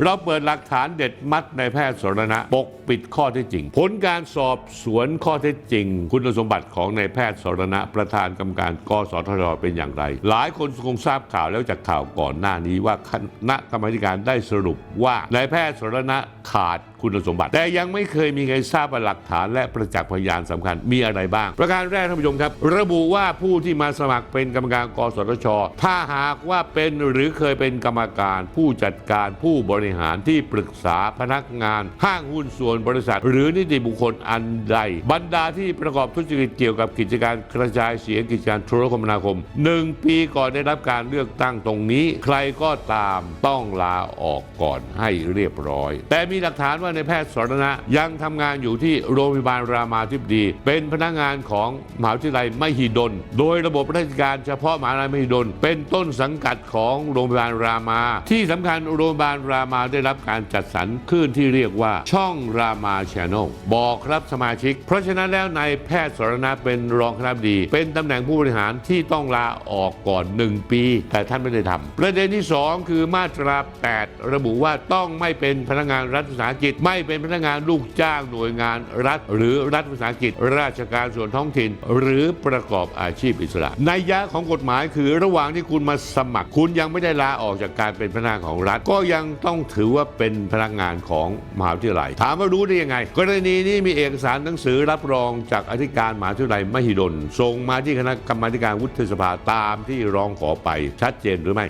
เราเปิดหลักฐานเด็ดมัดในแพทย์สรณะปกปิดข้อเท็จจริง ผลการสอบสวนข้อเท็จจริง คุณสมบัติของนายแพทย์สรณะประธานกรรมการกสทชเป็นอย่างไร หลายคนคงทราบข่าวแล้วจากข่าวก่อนหน้านี้ว่าคณะกรรมการได้สรุปว่านายแพทย์สรณะขาด คุณสมบัติ แต่ยังไม่เคยมีใครทราบว่าหลักฐานและประจักษ์พยานสำคัญมีอะไรบ้าง ประการแรกท่านผู้ชมครับ ระบุว่าผู้ที่มาสมัครเป็นกรรมการกสทช ถ้าหากว่าเป็นหรือเคยเป็นกรรมการ ผู้จัดการผู้บริหารที่ปรึกษาพนักงาน ห้างหุ้นส่วนบริษัท หรือนิติบุคคลอันใด บรรดาที่ประกอบธุรกิจเกี่ยวกับกิจการกระจายเสียงกิจการโทรคมนาคมหนึ่งปีก่อนได้รับการเลือกตั้งตรงนี้ ใครก็ตามต้องลาออกก่อนให้เรียบร้อย แต่มีหลักฐานว่าในแพทย์สรณะยังทำงานอยู่ที่โรงพยาบาลรามาธิบดี เป็นพนักงานของมหาวิทยาลัยมหิดล โดยระบบราชการเฉพาะมหาวิทยาลัยมหิดล เป็นต้นสังกัดของโรงพยาบาลรามา ที่สำคัญโรงพยาบาลรามาได้รับการจัดสรรคลื่นที่เรียกว่าช่องรามาชานลบอกครับสมาชิก เพราะฉะนั้นแล้วนายแพทย์สรณะเป็นรองคณะบดี เป็นตำแหน่งผู้บริหารที่ต้องลาออกก่อน 1 ปี แต่ท่านไม่ได้ทำประเด็นที่ 2 คือมาตรา 8 ระบุว่าต้องไม่เป็นพนักงานรัฐวิสาหกิจไม่เป็นพนักงานลูกจ้างหน่วยงานรัฐ หรือรัฐวิสาหกิจ ราชการส่วนท้องถิ่น หรือประกอบอาชีพอิสระนัยยะของกฎหมายคือระหว่างที่คุณมาสมัคร คุณยังไม่ได้ลาออกจากการเป็นพนักงานของรัฐ ก็ยังต้องถือว่าเป็นพนักงานของมหาวิทยาลัย ถามว่ารู้ได้ยังไง กรณีนี้มีเอกสารหนังสือรับรองจากอธิการมหาวิทยาลัยมหิดลส่งมาที่คณะกรรมาการวุฒิสภาตามที่ร้องขอไปชัดเจนหรือไม่